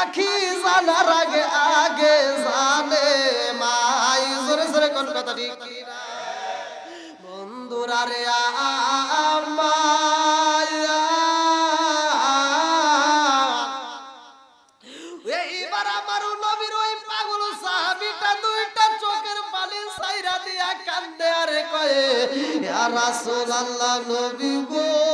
পাখি জানার আগে আগে জানে মাই। জোরে জোরে কোন কথা ঠিক? বন্ধুরা রে এইবার আমার নবীর কয়ে, ইয়া রাসূলুল্লাহ, নবী গো।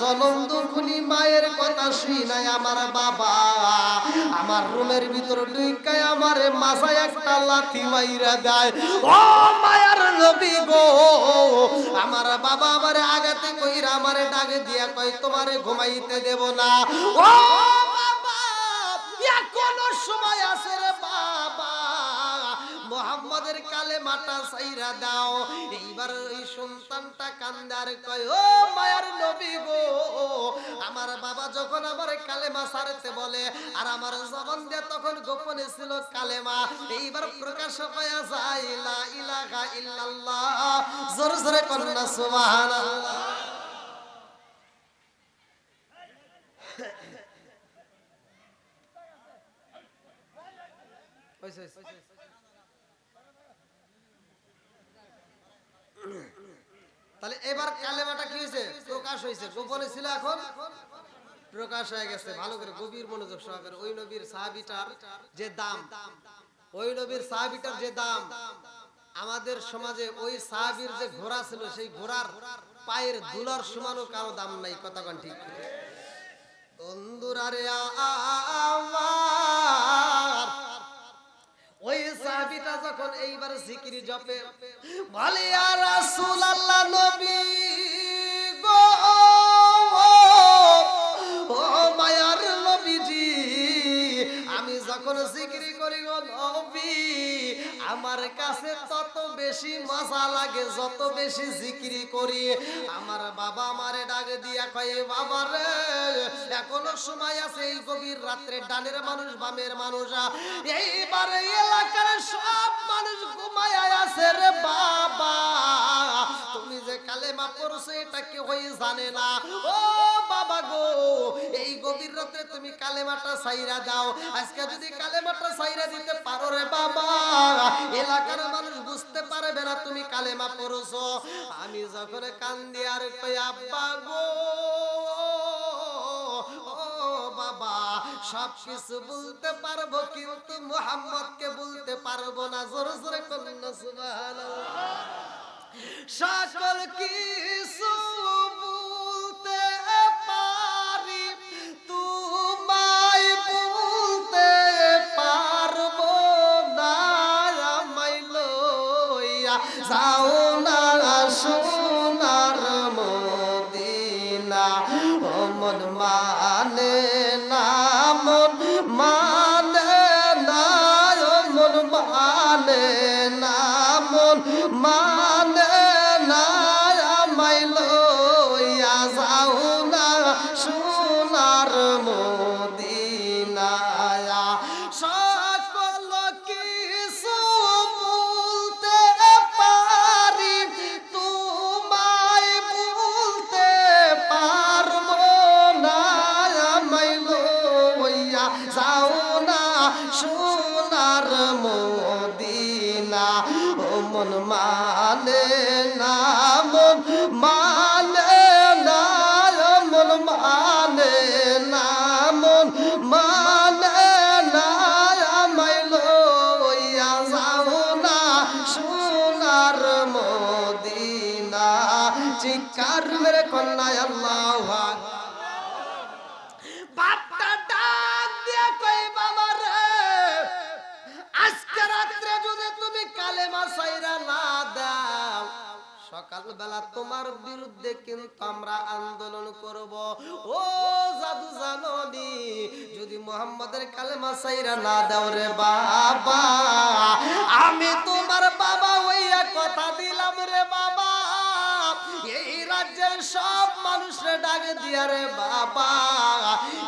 জনম দুখুনি মায়ের কথা শুই নাই আমার বাবা। আমার রুমের ভিতর ঢুকায় আমার মাথায় একটা লাথি মাইরা দেয়। ও মায়ার নবী গো, আমার বাবা আমার আগাতে কইরা আমার ডাকে দিয়া কয়, তোমারে ঘুমাইতে দেব না। ও মাটা সাইরা দাও। এইবার ওই সন্তানটা কান্দার কয় ও মায়ার নবী গো আমার বাবা যখন আমার কালেমা সারতে বলে আর আমার জবান দিয়ে তখন গোপনে ছিল কালেমা। এইবার প্রকাশ পায়া যায় লা ইলাহা ইল্লাল্লাহ। জোরে জোরে কন্যা সুবহানাল্লাহ। হইছে, হইছে। তাহলে এবার কালেমাটা কি হয়েছে প্রকাশ হয়েছে গোপনে ছিল এখন প্রকাশ হয়ে গেছে ভালো করে গভীর মনোযোগ সহকারে ওই নবীর সাহাবিটার যে দাম ওই নবীর সাহাবিটার যে দাম আমাদের সমাজে ওই সাহাবির যে ঘোড়া ছিল সেই ঘোড়ার পায়ের দুলার সমানও কারও দাম নাই কথা ঠিক বন্ধুরা রে আমার যখন এইবার জিকির জপে বলে আর রাসূল আল্লাহ নবী। যখন জিকিরি করি গো নবী, আমার কাছে তত বেশি মজা লাগে, যত বেশি জিকিরি করি। আমার বাবা আমারে ডাকে দিয়া কয়ে, বাবা রে, এখনও সময় আছে এই গভীর রাত্রে ডানের মানুষ, বামের মানুষ এইবার এলাকার সব মানুষ ঘুমায় আছে রে বাবা। যে কালেমা পড়ছো, এটা কেউ জানে না। ও বাবা গো, এই গভীর রাতে তুমি কালেমাটা সাইরা দাও। আজকে যদি কালেমাটা সাইরা দিতে পারো রে বাবা, এলাকার মানুষ বুঝতে পারবে না তুমি কালেমা পড়ছো। আমি যখন কান্দি আর কই, আব্বা গো বাবা সব কিছু বলতে পারব, কিন্তু মোহাম্মদকে বলতে পারব না। জোরে জোরে করুন না সুবহানাল্লাহ। সকল কিছু বলতে পারি তোমায় বলতে পারব না আমায় লইয়া যাও সকালবেলা তোমার বিরুদ্ধে কিন্তু আমরা আন্দোলন করব। ও জাদু জাননি, যদি মোহাম্মদের কালেমা সাইরা না দাও রে বাবা, আমি তোমার দুনিয়ার সব মানুষরে ডাকে দিয়া রে বাবা,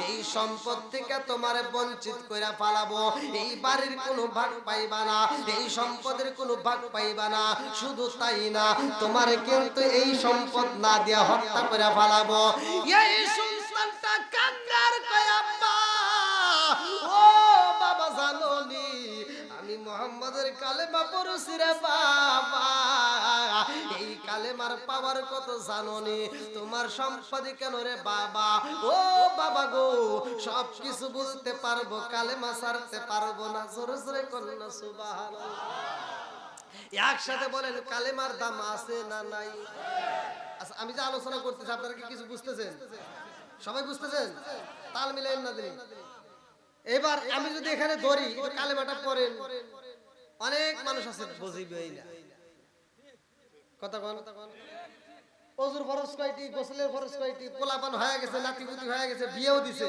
এই সম্পদ থেকে তোমার বঞ্চিত কইরা ফালাবো। এই বাড়ির কোনো ভাগ পাইবা না, এই সম্পদের কোনো ভাগ পাইবা না, শুধু তাই না, তোমার কিন্তু এই সম্পদ না দিয়া হত্যা করে ফালাবো। এই সন্তানটা কাঙ্গার কয়, আব্বা, ও বাবা জানোনি, আমি মোহাম্মদের কালেমা পড়ছি রে বাবা। কালেমার পাওয়ার কত জানোনি? তোমার সম্পদে কেন রে বাবা? ও বাবা গো সব কিছু বুঝতে পারব, কালেমা ছাড়তে পারব না। জোরে জোরে কন্যা সুবাহ একসাথে বলেন, কালেমার দাম আছে না নাই? আচ্ছা আমি যে আলোচনা করতেছি, আপনারা কি কিছু বুঝতেছেন? সবাই বুঝতেছেন? তাল মিলেন না দিন এবার আমি যদি এখানে ধরি কালেমাটা পড়েন। অনেক মানুষ আছে বুঝিবেই না অজুর কয়টি, গোসলের কয়টি? পোলাপান হয়ে গেছে লাতিপুতি হয়ে গেছে, বিয়েও দিছে।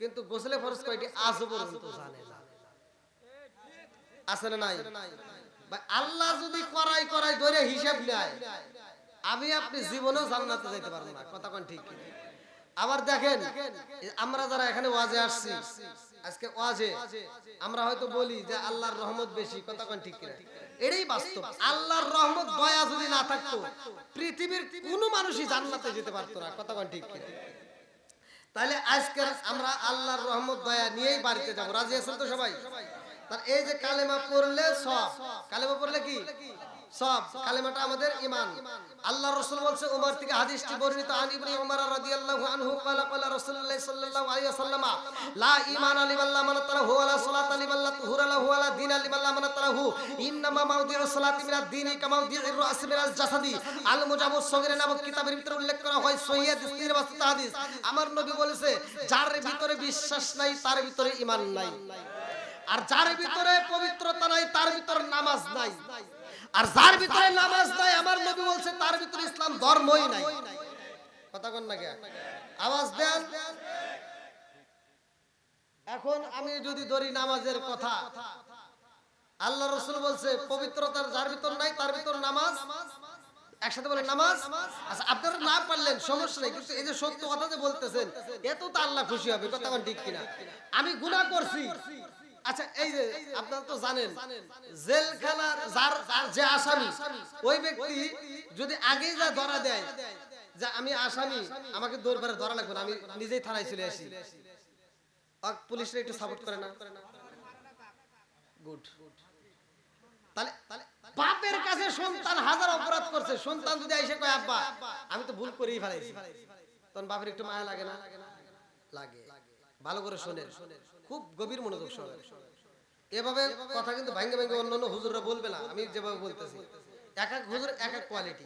কিন্তু গোসলের ফরজ কয়টি আজ পর্যন্ত জানে আছে না নাই? আল্লাহ যদি করাই করাই ধরে হিসাব নেয়, আমি আপনি জীবনেও জান্নাতে যাইতে পারব না। কথা কন ঠিক কিনা? আবার দেখেন আমরা যারা এখানে ওয়াজে আসছি, আজকে ওয়াজে আমরা হয়তো বলি যে আল্লাহর রহমত বেশি, কথা কোন ঠিক কিনা? এটাই বাস্তব। আল্লাহর রহমত, দয়া যদি না থাকতো, পৃথিবীর কোনো মানুষই জান্নাতে যেতে পারতো না, কথা কোন ঠিক কিনা? তাহলে আজকে আমরা আল্লাহর রহমত, দয়া নিয়েই বাড়িতে যাব। রাজি আছেন তো সবাই? তার এই যে কালেমা পড়লে সব কালেমা পড়লে কি? সব কালেমাটা আমাদের ইমান আল্লাহ রসুল বলছে, উমর থেকে হাদিসটি বর্ণিত উমর রাদিয়াল্লাহু আনহু সালাত তুহুর রাস মিনাল জাসাদি, আল নামক কিতাবের ভিতরে উল্লেখ করা হয় সহিহ হাদিসের বাস্তব হাদিস। আমার নবী বলেছে, যার ভিতরে বিশ্বাস নাই, তার ভিতরে ইমান নাই। আর যার ভিতরে পবিত্রতা নাই, তার ভিতরে নামাজ নাই। আর যার ভিতরে নামাজ নাই, আমার নবী বলছে, তার ভিতরে ইসলাম ধর্মই নাই। কথা কন না আওয়াজ দেন। এখন আমি যদি ধরি নামাজের কথা, আল্লাহ রসুল বলছে, পবিত্রতার যার ভিতর নাই, তার ভিতর নামাজ। একসাথে বলে নামাজ? আচ্ছা আপনারা না পারলেন, সমস্যা নেই, কিন্তু এই যে সত্য কথা যে বলতেছেন এত তো আল্লাহ খুশি হবে, কথা ঠিক কিনা? আমি গুনাহ করছি। আচ্ছা এই যে আপনারা তো জানেন জেলখানার যার যার যে আসামি ওই ব্যক্তি যদি যা ধরা দেয় যে আমি আসামি আমাকে দরবারে ধরা লাগবে আমি নিজেই থানায় চলে আসি। পুলিশরা একটু সাপোর্ট করে না? গুড তাহলে বাপের কাছে সন্তান হাজার অপরাধ করছে সন্তান যদি এসে কয় আব্বা আমি তো ভুল করেই ফেলাইছি। তখন বাপের একটু মায়া লাগে না? লাগে। ভালো করে শোনেন। খুব গভীর মনোযোগ শোনেন এভাবে কথা কিন্তু ভাঙ্গে ভাঙ্গে অন্য অন্য হুজুররা বলবে না, আমি যেভাবে বলতেছি। এক এক হুজুর এক এক কোয়ালিটি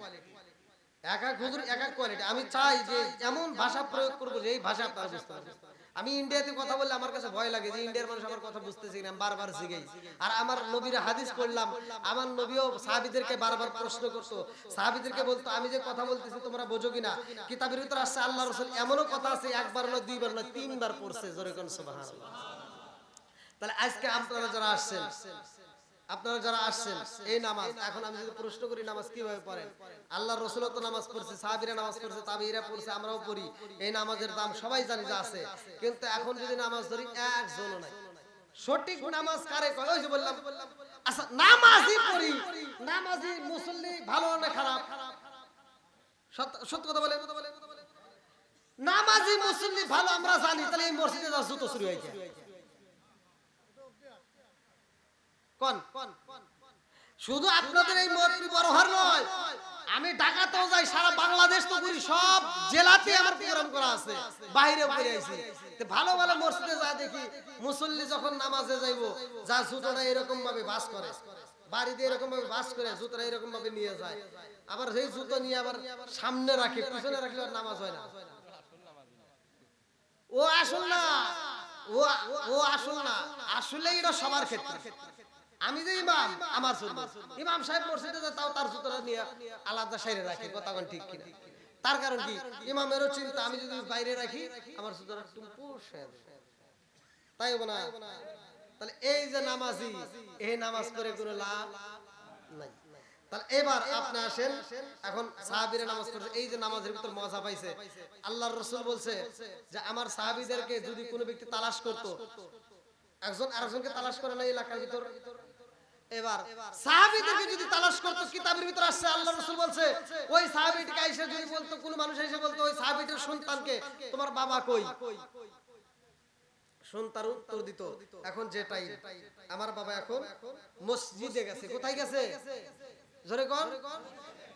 এক এক হুজুর এক এক কোয়ালিটি আমি চাই যে এমন ভাষা প্রয়োগ করব যে এই ভাষা আপনারা বুঝতে পারবেন। আমি ইন্ডিয়াতে কথা বললে আমার কাছে ভয় লাগে যে ইন্ডিয়ার মানুষ আমার কথা বুঝতেছি না বারবার জিগাই। আর আমার নবীর হাদিস পড়লাম, আমার নবীও সাহাবিদেরকে বারবার প্রশ্ন করতো। সাহাবিদেরকে বলতো, আমি যে কথা বলতেছি তোমরা বোঝো কিনা? কিতাবের ভিতরে আসছে আল্লাহ রসুল এমনও কথা আছে একবার নয় দুইবার নয় তিনবার পড়ছে। জোরে কোন, সুবহানাল্লাহ। তাহলে আজকে আপনারা যারা আসছেন, আপনারা যারা আসছেন, এই নামাজ, এখন আমি যদি প্রশ্ন করি নামাজ কীভাবে পড়েন? আল্লাহ রসুল তো নামাজ পড়ছে, সাহাবিরা নামাজ পড়ছে তাবিরা পড়ছে, আমরাও পড়ি। এই নামাজের দাম সবাই জানি যে আছে। কিন্তু এখন যদি নামাজ ধরি, একজনও নাই। সঠিক নামাজ কারে কয়? ওই যে বললাম আচ্ছা নামাজই পড়ি নামাজি মুসল্লি ভালো না খারাপ? সত্য কথা বলে। নামাজি মুসল্লি ভালো, আমরা জানি, তাহলে এই মসজিদে জুতো শুরু হয়েছে শুধু আপনাদের এই মতবি বড় হার নয়, আমি ঢাকাতেও যাই, সারা বাংলাদেশ তো ঘুরি, সব জেলাতে আমার প্রোগ্রাম করা আছে বাইরে করে ভালো ভালো মসজিদে যা দেখি, মুসল্লি যখন নামাজে যাইবো, যা জুতোটা এরকম ভাবে বাস করে, বাড়িতে এরকম ভাবে বাস করে, জুতোটা এরকম ভাবে নিয়ে যায়। আবার সেই জুতো নিয়ে আবার সামনে রাখে, পিছনে রাখলে আর নামাজ হয় না। ও আসল না, ও ও আসল না আসলে এটা সবার ক্ষেত্রে। আমি যে ইমাম আমার জন্য ইমাম সাহেব মসজিদে যায়, তাও তার জুতোটা নিয়ে আলাদা সাইরে রাখে কথা কোন ঠিক কিনা। তার কারণ কি? ইমামেরও চিন্তা আমি যদি বাইরে রাখি আমার জুতোটা টুম্পু শেষ তাই হবে না? তাহলে এই যে নামাজি এই নামাজ করে কোনো লাভ নাই। তাহলে এবার আপনি আসেন এখন সাহাবীরা নামাজ পড়ছে এই যে নামাজের ভিতর মজা পাইছে। আল্লাহর রাসূল বলছে যে আমার সাহাবীদেরকে যদি কোনো ব্যক্তি তালাশ করত একজন আরেকজনকে তালাশ করে না এলাকার ভিতর?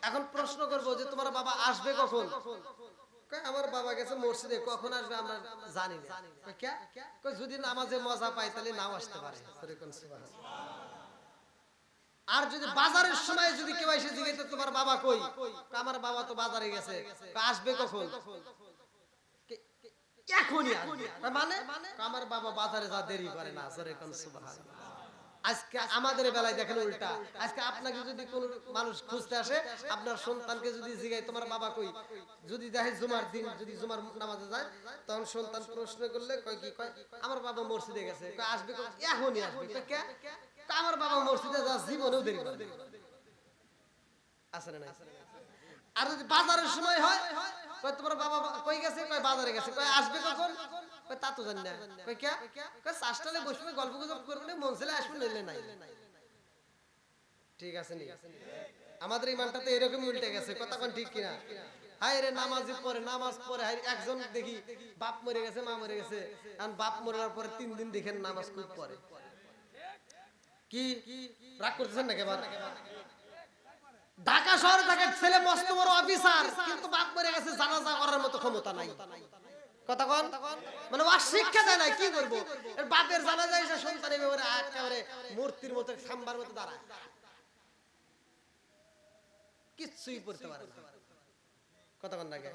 এখন প্রশ্ন করব যে তোমার বাবা আসবে কখন? আমার বাবা গেছে মসজিদে, কখন আসবে আমরা জানি যদি নামাজে মজা পাই তাহলে নাও আসতে পারে। আর যদি বাজারের সময় যদি কেউ এসে জিজ্ঞেস তোমার বাবা কই? আমার বাবা তো বাজারে গেছে। আসবে কখন? এখনই মানে? আমার বাবা বাজারে যা দেরি করে না। জোরে কোন সুবহানাল্লাহ। আজকে আমাদের বেলায় দেখেন উল্টা। আজকে আপনাকে যদি কোন মানুষ খুঁজতে আসে আপনার সন্তানকে যদি জিগায় তোমার বাবা কই? যদি দেখে জুমার দিন যদি জুমার নামাজে যায় তখন সন্তান প্রশ্ন করলে কয় কি কয়? আমার বাবা মসজিদে গেছে। আসবে? এখনই আসবে। কে? আমার বাবা মসজিদে যা জীবনেও দেরি করে। আছে না? আর যদি বাজারের সময় হয় তোমার বাবা কই গেছে? কয় বাজারে গেছে। কয় আসবে কখন? কয় তা তো জানি না। কয় কে? কয় চাষটালে বসবে গল্প গুজব করবে না, মন ছেলে আসবে নইলে নাই। ঠিক আছে নি? আমাদের ইমানটাতে এরকম উল্টে গেছে। কথা কোন ঠিক কিনা? হাই রে নামাজ পরে নামাজ পরে হাই একজন দেখি বাপ মরে গেছে মা মরে গেছে। আর বাপ মরার পরে তিন দিন দেখেন নামাজ খুব পরে কি রাগ করতেছেন নাকি এবার ঢাকা শহরে থাকে ছেলে মস্ত বড় অফিসার, কিন্তু বাপ মরে গেছে জানাজা করার মতো ক্ষমতা নাই। কথা কন? মানে ওর শিক্ষা দেয় না কি করব? বাপের জানাজা এসে সন্তান এবারে একেবারে মূর্তির মতো, খাম্বার মতো দাঁড়ায়। কিচ্ছুই পড়তে পারে না। কন নাকি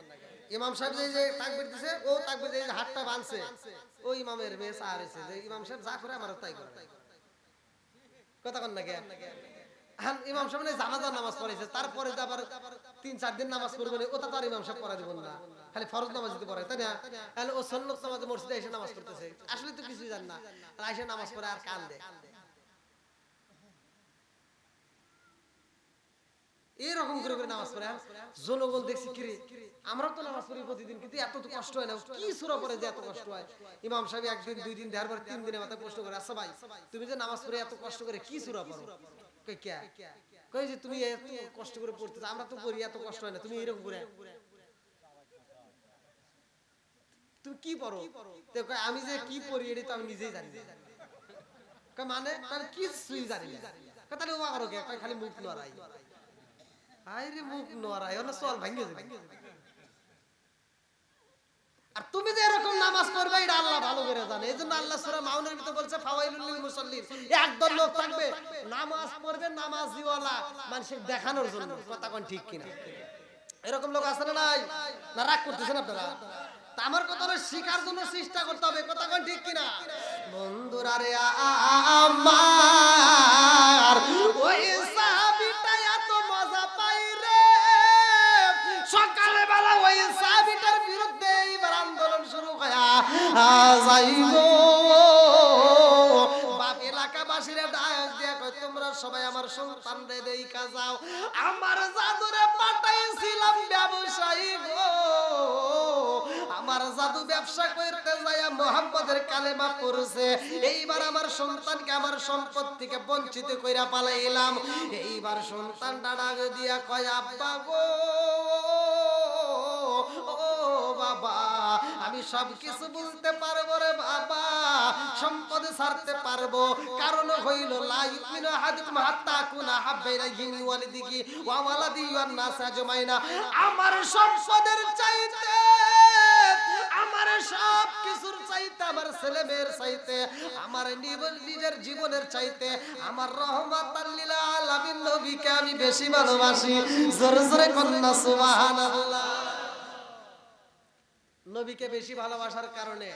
ইমাম সাহেব যে যে তাকবীর দিছে, ও তাকবীর যে হাতটা বাঁধছে ও ইমামের মেয়ে সার হয়েছে যে ইমাম সাহেব যা করে আমারও তাই করে। কথা কন নাকি? এখন ইমাম না জানাজার নামাজ পড়াইছে তারপরে আবার তিন, চার দিন নামাজ পড়বে না ওটা তো আর ইমাম সাহেব পড়া দিব না। খালি ফরজ নামাজ যদি পড়ে তাই না? তাহলে ও সন্ন্যত মসজিদে এসে নামাজ পড়তেছে। আসলে তো কিছুই জান না। আর নামাজ পড়ে আর কান দেয় এরকম করে করে নামাজ পড়ে হ্যাঁ? জনগণ দেখছি কিরে আমরা তো নামাজ পড়ি প্রতিদিন কিন্তু এত তো কষ্ট হয় না। কি সুরা পড়ে যে এত কষ্ট হয়? ইমাম সাহেব একদিন দুই দিন দেওয়ার পর তিন দিনের মাথায় প্রশ্ন করে আচ্ছা ভাই তুমি যে নামাজ পড়ে এত কষ্ট করে কি সুরা পড়ো? কই কে? কই যে তুমি এত কষ্ট করে পড়তে আমরা তো পড়ি এত কষ্ট হয় না তুমি এরকম করে? তুমি কি পড়ো? আমি যে কি পড়ি এটা তো আমি নিজেই জানি। কয়, মানে? তার কিছুই জানি না। কয়, তাহলে ও কে? কয়, খালি মুখ নড়াই। মুখ চল ভাঙ্গে যাবে আর তুমি যে এরকম নামাজ পড়বে এটা আল্লাহ ভালো করে জানে। এই জন্য আল্লাহ সূরা মাউনের ভিতর বলছে ফাওয়াইলুল মুসাল্লিন। একদল লোক থাকবে নামাজ পড়বে নামাজিওয়ালা মানুষের দেখানোর জন্য। কথা কোন ঠিক কিনা? এরকম লোক আছে না নাই? না রাগ করতেছেন আপনারা? আমার কথা শিকার জন্য চেষ্টা করতে হবে। কথা কোন ঠিক কিনা? বন্ধুরা রে আমার ওই এলাকাবাসীরা ডাক দিয়া কয় সবাই আমার সন্তান রে দেইকা যাও। আমার জাদুরে পাঠাইছিলাম ব্যবসায়ী গো। আমার জাদু ব্যবসা করতে যায় মোহাম্মদের কালেমা পড়ছে। এইবার আমার সন্তানকে আমার সম্পদ থেকে বঞ্চিত কইরা পালাইলাম। এইবার সন্তান ডাড়া দিয়া কয়, আব্বা গো। বাবা, আমি সব কিছু বলতে পারব রে বাবা, সম্পদ ছাড়তে পারব। কারণ হইল কুনা ওয়ালিদিহি ওয়া ওয়ালাদি নাস আজমাইনা। আমার সম্পদের চাইতে, আমার সব কিছুর চাইতে, আমার ছেলে মেয়ের চাইতে, আমার নিজের জীবনের চাইতে, আমার রহমত আলামিন নবীকে আমি বেশি ভালোবাসি। জোরে জোরে কন্যা সুবহানাল্লাহ। নবীকে বেশি ভালোবাসার কারণে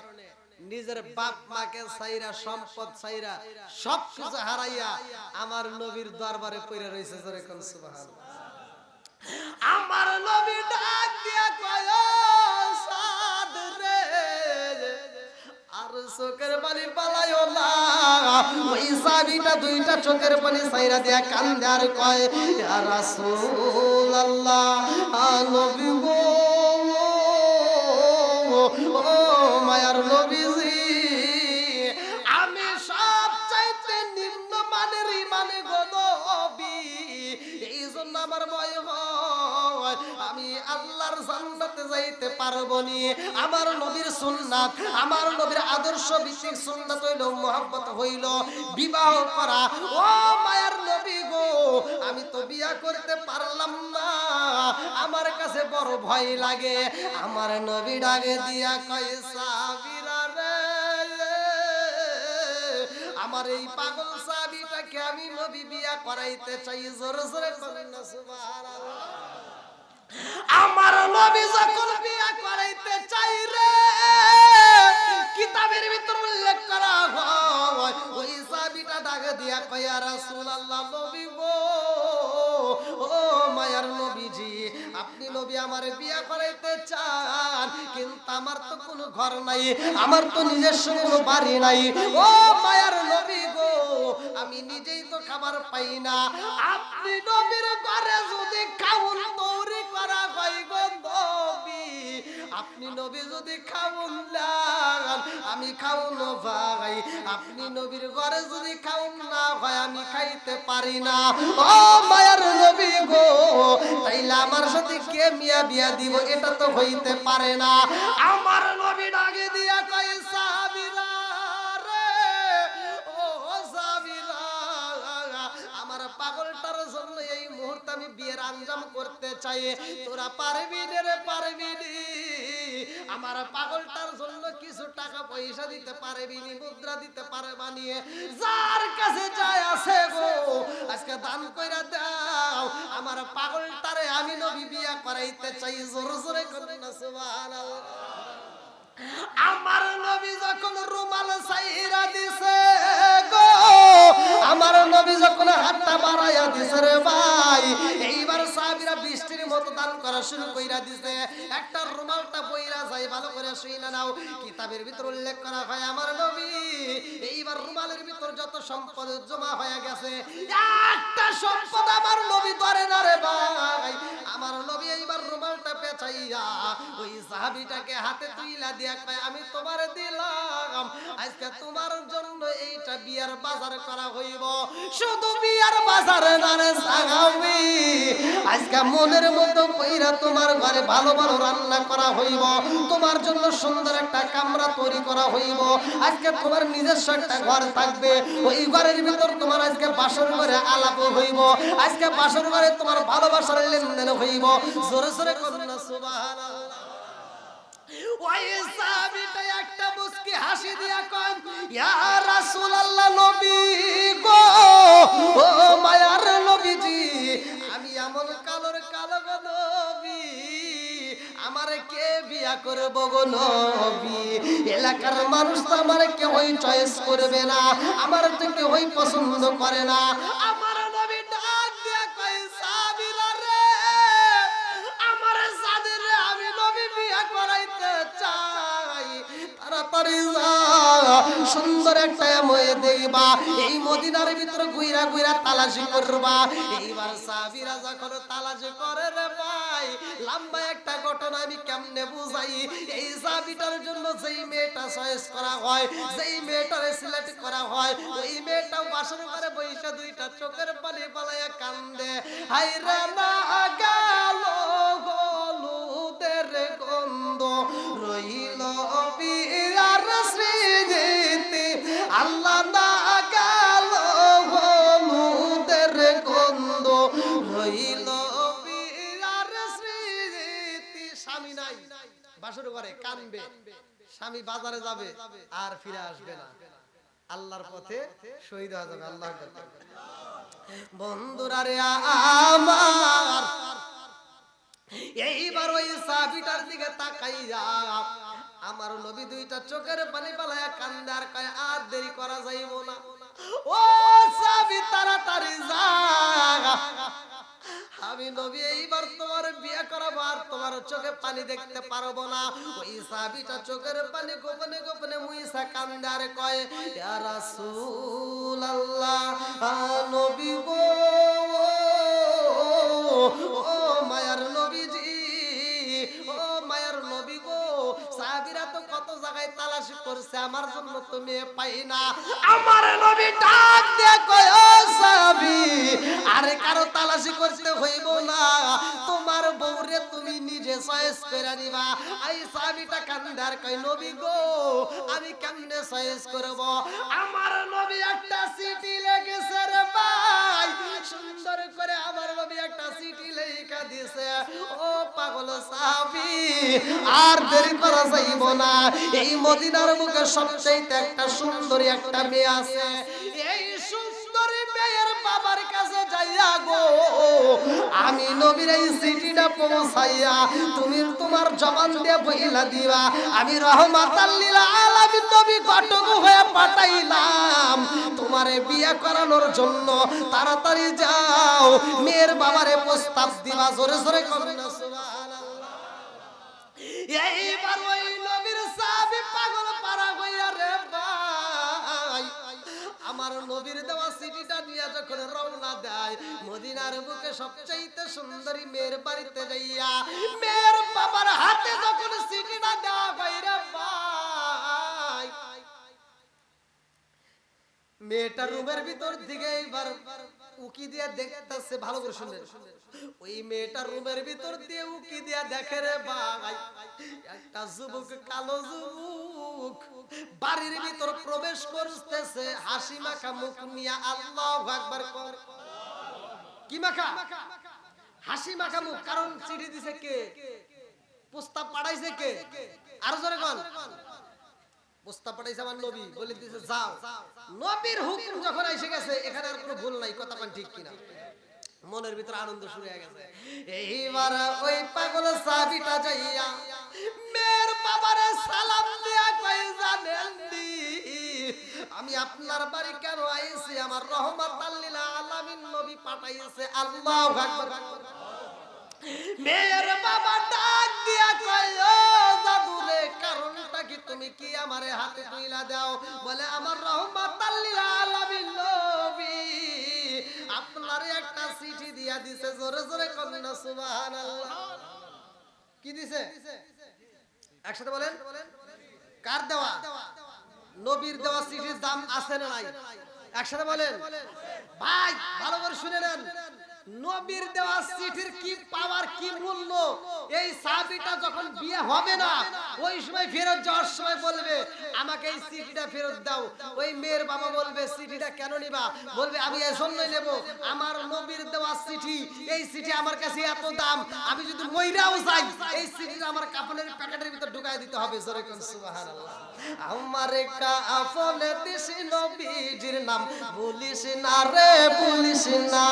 নিজের বাপ মাকে চাইরা সম্পদ চাইরা সব কিছু হারাইয়া আমার নবীর দরবারে পড়ে রয়েছে জোরে কোন সুবহানাল্লাহ। আমার নবী ডাক দিয়া কয় রে, আর চোখের পানি পালাইও না। ওই সাবিটা দুইটা চোখের পানি সাইরা দিয়া কান্দে আর কয়, ইয়া রাসূলুল্লাহ, নবী গো ও মায়ার নবীজি, আমি সব চাইতে নিম্ন মানের ইমানে গো নবী। এই জন্য আমার ভয় হয়, আমি আল্লাহর জান্নাতে যাইতে পারব নি। আমার নবীর সুন্নাত, আমার নবীর আদর্শ ভিত্তিক সুন্নাত হইল, মোহাব্বত হইল, বিবাহ করা। ও মায়ার আমি তো বিয়া করতে পারলাম না। আমার কাছে বড় ভয় লাগে। আমার নবী ডাকে দিয়া কয়, সাবিরা আমার এই পাগল সাবিটাকে আমি নবী বিয়া করাইতে চাই। জোরে জোরে করেন না, সুবহানাল্লাহ। আমার নবী যখন বিয়া করাইতে চাই রে, কিতাবের ভিতর উল্লেখ করা হয় ওই দিয়া কয়া রাসূলুল্লাহ, নবী ও মায়ার নবীজি, আপনি নবী আমার বিয়া করাইতে চান, কিন্তু আমার তো কোনো ঘর নাই, আমার তো নিজস্ব কোনো বাড়ি নাই। ও মায়ার নবী গো, আমি নিজেই তো খাবার পাই না। আপনি নবীর ঘরে যদি খাউন তৈরি আপনি নবী যদি খাউন লাগান আমি খাউন ভাই। আপনি নবীর ঘরে যদি খাউন না হয়, আমি খাইতে পারি না। ও মায়ার নবী গো, তাইলে আমার সাথে কে মিয়া বিয়া দিব? এটা তো হইতে পারে না। আমার নবী ডাকে দিয়া আমি বিয়ের আঞ্জাম করতে চাই। তোরা পারবি রে, পারবি আমার পাগলটার জন্য কিছু টাকা পয়সা দিতে পারবি নি, মুদ্রা দিতে পারবা নিয়ে যার কাছে যায় আছে গো, আজকে দান কইরা দাও। আমার পাগলটারে আমি নবী বিয়া করাইতে চাই। জোরে জোরে করে না সুবহানাল্লাহ। আমার নবী যখন রুমাল সাইরা দিছে আমার নবী যখন হাতটা বাড়াইয়া দিছে রে ভাই এইবার সাহাবীরা মতো দান করা শুরু কইরা দিছে। একটা রুমালটা বইরা যায়, ভালো করে শুইনা নাও। কিতাবের ভিতর উল্লেখ করা হয়, আমার নবী, এইবার রুমালের ভিতর যত সম্পদ জমা হয়ে গেছে, একটা সম্পদ আমার নবী ধরে না রে ভাই। আমার নবী এইবার রুমালটা পেঁচাইয়া ওই সাহাবিটাকে হাতে তুইলা দিয়া কয়, আমি তোমার দিলাম, আজকে তোমার জন্য এইটা বিয়ার বাজার করা হইব। শুধু বিয়ার বাজার না রে সাহাবি, আজকে মনের মতো কইরা তোমার ঘরে ভালো ভালো রান্না করা হইব, তোমার জন্য সুন্দর একটা কামরা তৈরি করা হইব। আজকে তোমার নিজস্ব একটা ঘর থাকবে, ওই ঘরের ভিতর তোমার আজকে বাসর ঘরে আলাপ হইব, আজকে বাসর ঘরে তোমার ভালোবাসার লেনদেন হইব। জোরে জোরে করুন সুবহানাল্লাহ। ওই একটা মুস্কি হাসি দিয়া কয়, ইয়া নবী গো, ও মায়ার নবীজি এমন কালোর কালো গো আমারে কে বিয়া করব গো নবী? এলাকার মানুষ তো আমারে কেউই চয়েস করবে না, আমার তো কেউই পছন্দ করে না। আমার নবী ডাক দিয়া কয়, সাবিরা রে, আমার সাদের আমি নবী বিয়া করাইতে চাই। তাড়াতাড়ি যা সুন্দর একটা ময়ে দেইবা। এই মদিনার ভিতরে গুইরা গুইরা তালাশি করবা। এইবার সাবিরা যখন তালাশি করে রে ভাই, লম্বা একটা ঘটনা আমি কেমনে বুঝাই? এই সাবিটার জন্য যেই মেয়েটা চয়েস করা হয়, যেই মেয়েটারে সিলেক্ট করা হয়, ওই মেয়েটাও বাসর করে বইসা দুইটা চোখের পানি পালাইয়া কান্দে। হাইরা না গেল কানবে স্বামী বাজারে যাবে, আর ফিরে আসবে না। আল্লাহর পথে শহীদ হয়ে যাবে আল্লাহ বন্ধুরা রে আমার, এইবার ওই সাবিটার দিকে তাকাইয়া আমার নবী দুইটা চোখের পানি পালায়া কান্দার কয়, আর দেরি করা যাইব না। ও সাবি, তাড়াতাড়ি যা। আমি নবী, এইবার তোমার বিয়ে করা পারব আর তোমার চোখে পানি দেখতে পারব না। ওই সাবিটা চোখের পানি গোপনে গোপনে মুইসা কান্দার কয়, ইয়া রাসূলুল্লাহ নবী গো করছে, আমার জন্য তুমি পাই না। আমার নবী ডাক দিয়ে কয়, ও সাহাবী, আরে কারও তালাশি করতে হইব না। তোমার বউরে তুমি নিজে চয়েস করে নিবা। এই সাহাবীটা কান্দার কয়, নবী গো, আমি কেমনে চয়েস করব? আমার নবী একটা সিটি লেগেছে রে ভাই সুন্দর করে আমার নবী একটা সিটি লেখা দিছে। ও পাগল সাহাবী আর দেরি করা যাইব না। এই মদিনার মুখে সবচেয়ে একটা সুন্দরী একটা মেয়ে আছে। এই সুন্দরী মেয়ের বাবার কাছে যাইয়া গো, আমি নবীর এই সিটিটা পৌঁছাইয়া তুমি তোমার জবান দিয়ে বইলা দিবা। আমি রহমাতাল্লিল আলামিন নবী ঘটক হয়ে পাঠাইলাম। তোমারে বিয়ে করানোর জন্য তাড়াতাড়ি যাও। মেয়ের বাবারে প্রস্তাব দিবা, জোরে জোরে করবে না, সুবহানাল্লাহ। এইবার আমার নবীর দেওয়া সিটিটা নিয়ে যখন রওনা দেয়, মদিনার বুকে সবচাইতে সুন্দরী মেয়ের বাড়িতে যাইয়া, মেয়ের বাবার হাতে যখন সিটিটা দেওয়া বাইরে ভাই। মেয়েটা রুমের ভিতর দিকে এইবার উকি দিয়ে দেখতেছে, ভালো করে শুনলেন। ওই মেয়েটা রুমের ভিতর দিয়ে উকি দিয়ে দেখে রে ভাই, একটা যুবক, কালো যুবক, বাড়ির ভিতর প্রবেশ করতেছে, হাসি মাখা মুখ নিয়ে আল্লাহু আকবার কর। কি মাখা? হাসি মাখা মুখ, কারণ চিঠি দিছে কে? প্রস্তাব পাঠাইছে কে? আর জোরে কোন। প্রস্তাব পাঠাইছে আমার নবী, বলে দিছে, যাও। নবীর হুকুম যখন এসে গেছে, এখানে আর কোনো ভুল নাই, কথা ঠিক কিনা। মনের ভিতর আনন্দ শুরু হয়ে গেছে। এইবার ওই পাগল সাবিটা যাইয়া মেয়ের বাবারে সালাম দিয়া কই জানেন দি আমি আপনার বাড়ি কেন আইছি? আমার রহমত আল্লিল আলামিন নবী পাঠাইছে আল্লাহু আকবার। মেয়ের বাবা ডাক দিয়া কয়, ও জাদুরে কারণটা কি? তুমি কি আমারে হাতে তুইলা দাও? বলে, আমার রহমত আল্লিল আলামিন নবী আপনারে একটা চিঠি দিয়া দিছে, জোরে জোরে কন্যা, সুবহানাল্লাহ। কি দিছে? একসাথে বলেন। কার দেওয়া? নবীর দেওয়া চিঠির দাম আছে না নাই? একসাথে বলেন। ভাই, ভালো করে শুনে নেন। নবীর দেওয়া চিঠির কি পাওয়ার কি মূল্য? এই সাহাবীটা যখন বিয়ে হবে না, ওই সময় ফেরত যাওয়ার সময় বলবে, আমাকে এই চিঠিটা ফেরত দাও। ওই মেয়ের বাবা বলবে, চিঠিটা কেন নিবা? বলবে, আমি এজন্যই নেব। আমার নবীর দেওয়া চিঠি, এই চিঠি আমার কাছে এত দাম। আমি যদি মইরাও যাই, এই চিঠিটা আমার কাপড়ের প্যাকেটের ভিতর ঢুকাই দিতে হবে। সুবহানাল্লাহ। আমার কাফনে দিছি নবীজির নাম। বলিস না রে বলিস না।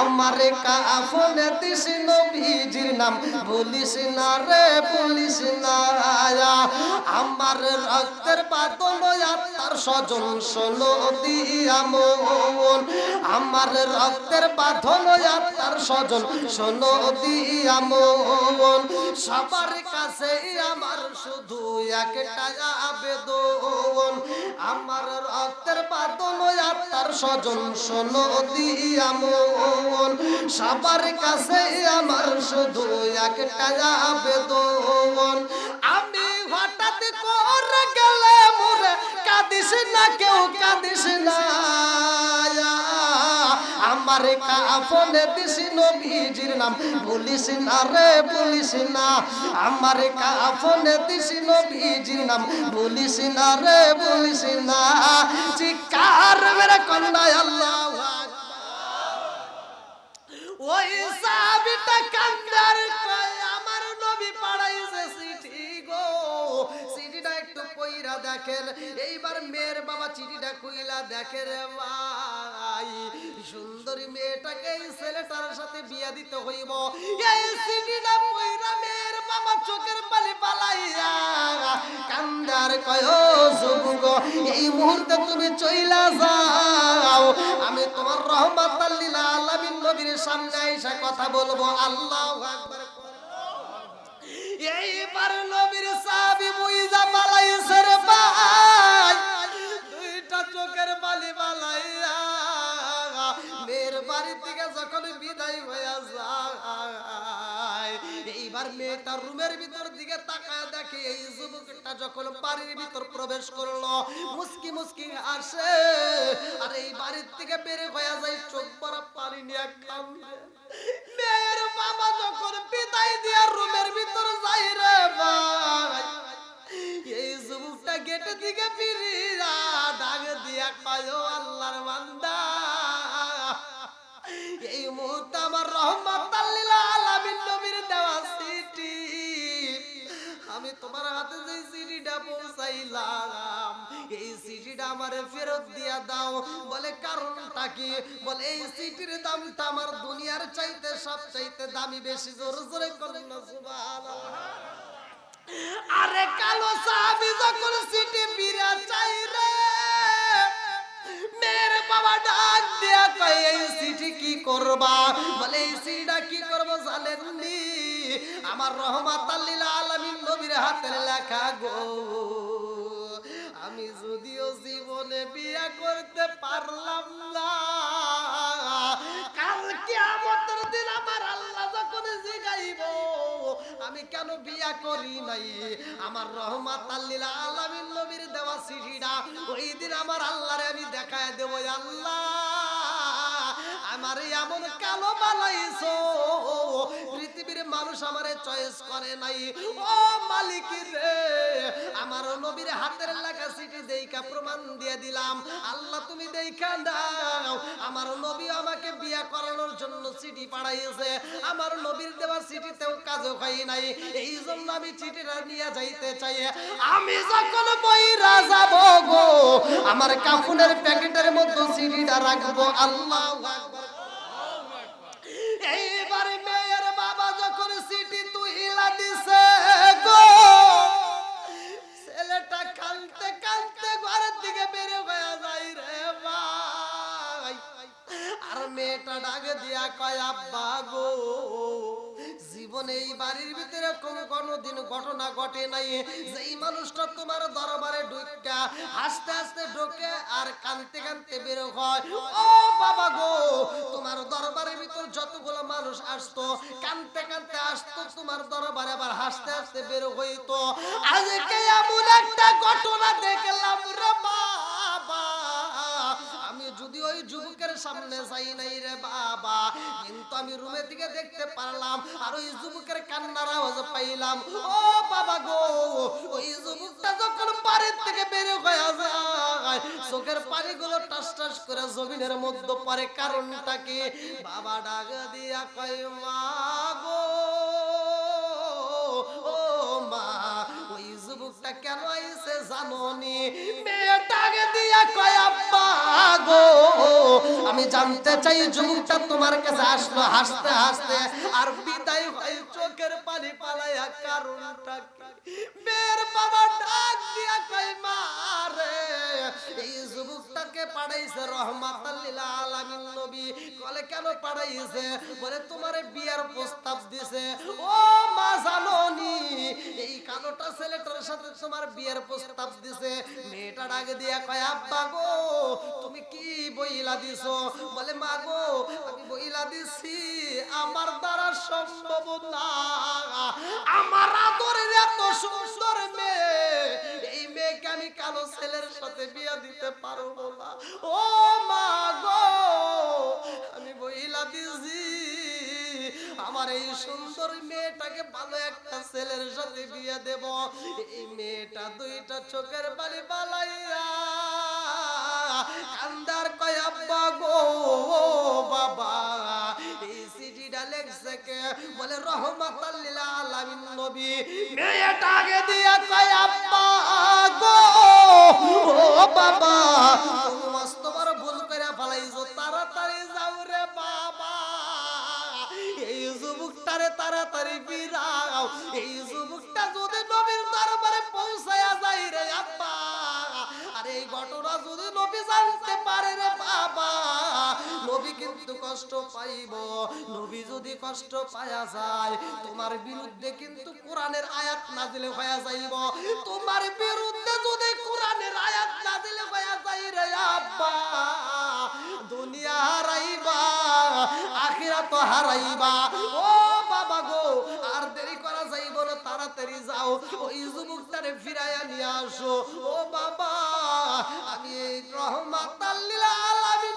আমার কাফনে দিছি নবীজির নাম। বলিস না রে বলিস না। আমার রক্তের বাদল তার স্বজন শোনো দিয়া মন। আমার রক্তের বাঁধন তার স্বজন শোনো দিয়া মন। সবার কাছে আমার শুধু একটা আবেদন আমার রক্তের বাদন আত্মার স্বজন শোনো দিয়ামন সবার কাছে আমার শুধু একটা আবেদন। আমি হঠাৎ করে গেলে মোরে কাঁদিস না, কেউ কাঁদিস না। আমার কাফনে দিছি নবীজির নাম। বলিস না রে বলিস না। আমার কাফনে দিছি নবীজির নাম। বলিস না রে বলিস না। চিকার মেরে কন্যা আল্লাহ ওই সাবিটা কান্দার কইরা দেখেন এইবার মেয়ের বাবা চিঠিটা কইলা দেখে রে ভাই, সুন্দরী মেয়েটাকে এই ছেলেটার সাথে বিয়া দিতে হইব। এই চিঠিটা কইরা মেয়ের বাবা চোখের পানি পালাইয়া কান্দার কয় যুবক এই মুহূর্তে তুমি চইলা যাও। আমি তোমার রহমত আল্লিল আলামিন নবীর সামনে এসে কথা বলব। আল্লাহু আকবার এইবার বিদায় হইয়া যায়। এইবার রুমের ভিতর দিকে তাকায় দেখে এই যুবকটা যখন বাড়ির ভিতর প্রবেশ করল মুস্কি মুস্কি আসে আর এই বাড়ির থেকে বের হয়ে যায়, চোখ পরা নিয়ে মেয়ের বাবা যখন বিদায় দিয়ে রুমের ভিতর যাই রে ভাই, এই যুবকটা গেটের দিকে ফিরিয়া ডাক দিয়া কয় আল্লাহর বান্দা। এই মুহূর্তে আমার রহমত আলামিন নবীর দেওয়া আমি তোমার হাতে যে পৌঁছাইলাম, এই আমারে ফেরত দিয়া দাও। বলে কারণটা কি? বলে এই দামটা আমার দুনিয়ার চাইতে সব চাইতে দামি বেশি। জোর জোরে করেন না আরে কালো সাহাবি যখন সিটি ফিরা চাই রে মেরে বাবা ডাক এই চিঠি কি করবা? বলে, এই কি করব জানেননি আমার রহমাত আল্লিল আলামিন নবীর হাতের লেখা গো। আমি যদিও জীবনে বিয়া করতে পারলাম না, কাল কিয়ামতের দিন আমার আল্লাহ যখন জিগাইব আমি কেন বিয়া করি নাই? আমার রহমাত আল্লিল আলামিন নবীর দেওয়া সিঁড়িটা। ওই দিন আমার আল্লাহরে আমি দেখায় দেবো, আল্লাহ। আমার এমন কালো বানাইছো। পৃথিবীর মানুষ আমারে চয়েস করে নাই। ও মালিক রে, আমার নবীর হাতের লেখা চিঠি দেইকা প্রমাণ দিয়ে দিলাম। আল্লাহ তুমি দেইখা দাও আমার নবী আমাকে বিয়া করানোর জন্য চিঠি পাঠাইছে। আমার নবীর দেওয়া চিঠিতেও কাজও খাই নাই। এই জন্য আমি চিঠিটা নিয়ে যাইতে চাই। আমি যখন বইরা যাব গো, আমার কাফুনের প্যাকেটের মধ্যে চিঠিটা রাখব। আল্লাহ এইবার কানতে কানতে ঘরের দিকে বেরে হয়ে যাই রে ভাই। আর মেয়েটা ডাকে দিয়া কয়, আব্বা গো। জীবনে এই বাড়ির ভিতরে কোনো কোনোদিন ঘটনা ঘটে নাই। যেই মানুষটা তোমার দরবারে ঢুকা হাসতে হাসতে ঢোকে আর কানতে কানতে বের হয়। ও বাবা গো, তোমার দরবারের ভিতর যতগুলো মানুষ আসতো, কানতে কানতে আসতো, তোমার দরবারে আবার হাসতে হাসতে বের হইতো। আজকে এমন একটা ঘটনা দেখলাম রে যদি ওই যুবকের সামনে যাই নাই রে বাবা, কিন্তু আমি রুমের দিকে দেখতে পারলাম, আর ওই যুবকের কান্নার আওয়াজ পাইলাম। ও বাবা গো, ওই যুবকটা যখন বাড়ির থেকে বের হয়ে যায়, চোখের পানিগুলো টাস টাস করে জমিনের মধ্যে পড়ে কারণটা কি? বাবা ডাক দিয়া কয়, মা যুবকটা কেন আইছে জানোনি? মেয়েটাকে দিয়া কয়, আব্বা গো, আমি জানতে চাই যুবকটা তোমার কাছে আসলো হাসতে হাসতে, আর বিদায় হয় চোখের পানি পালাইয়া কারণটা যুবকটাকে পাঠাইছে রহমাতাল্লিল আলামিন নবী। কলে কেন পাঠাইছে? বলে, তোমারে বিয়ার প্রস্তাব দিছে। ও মা জানোনি, এই কালোটা ছেলেটার সাথে তোমার বিয়ের প্রস্তাব দিছে। মেয়েটা ডাকে দিয়া কয়, আব্বা গো, তুমি কি বইলা দিছো? বলে, মা গো, আমি বইলা দিছি, আমার দ্বারা সম্ভব না। আমার আদরের এত সুন্দর মেয়ে আমি কালো ছেলের সাথে বিয়ে দিতে পারব না। ও মা গো, আমি বইলা দিছি আমার এই সুন্দর মেয়েটাকে ভালো একটা ছেলের সাথে বিয়ে দেব। এই মেয়েটা দুইটা চোখের বালি বালাইয়া কান্দার কয়, আব্বা গো বাবা। বলে, রহমাতাল লিল আলামিন নবী। মেয়েটাকে দিয়া কয়, আব্বা। ভুল করে ফেলাইছো, তাড়াতাড়ি যাও রে বাবা। এই যুবকটারে তাড়াতাড়ি ফিরাও। এই যুবকটা যদি নবীর দরবারে পৌঁছায়া যায় রে আব্বা। আর এই ঘটনা যদি নবী জানতে পারে রে বাবা। কিন্তু কষ্ট পাইব। নবী যদি কষ্ট পায়া যায়, তোমার বিরুদ্ধে কিন্তু কোরআনের আয়াত নাজিলে হয়ে যাইব। তোমার বিরুদ্ধে যদি কোরআনের আয়াত নাজিলে হয়ে যাই রে আব্বা, দুনিয়া হারাইবা আখিরাত হারাইবা। ও বাবা গো, আর দেরি করা যাইব না, তাড়াতাড়ি যাও, ওই যুবকটারে ফিরাইয়া নিয়ে আসো। ও বাবা, আমি এই রহমাত আল্লিল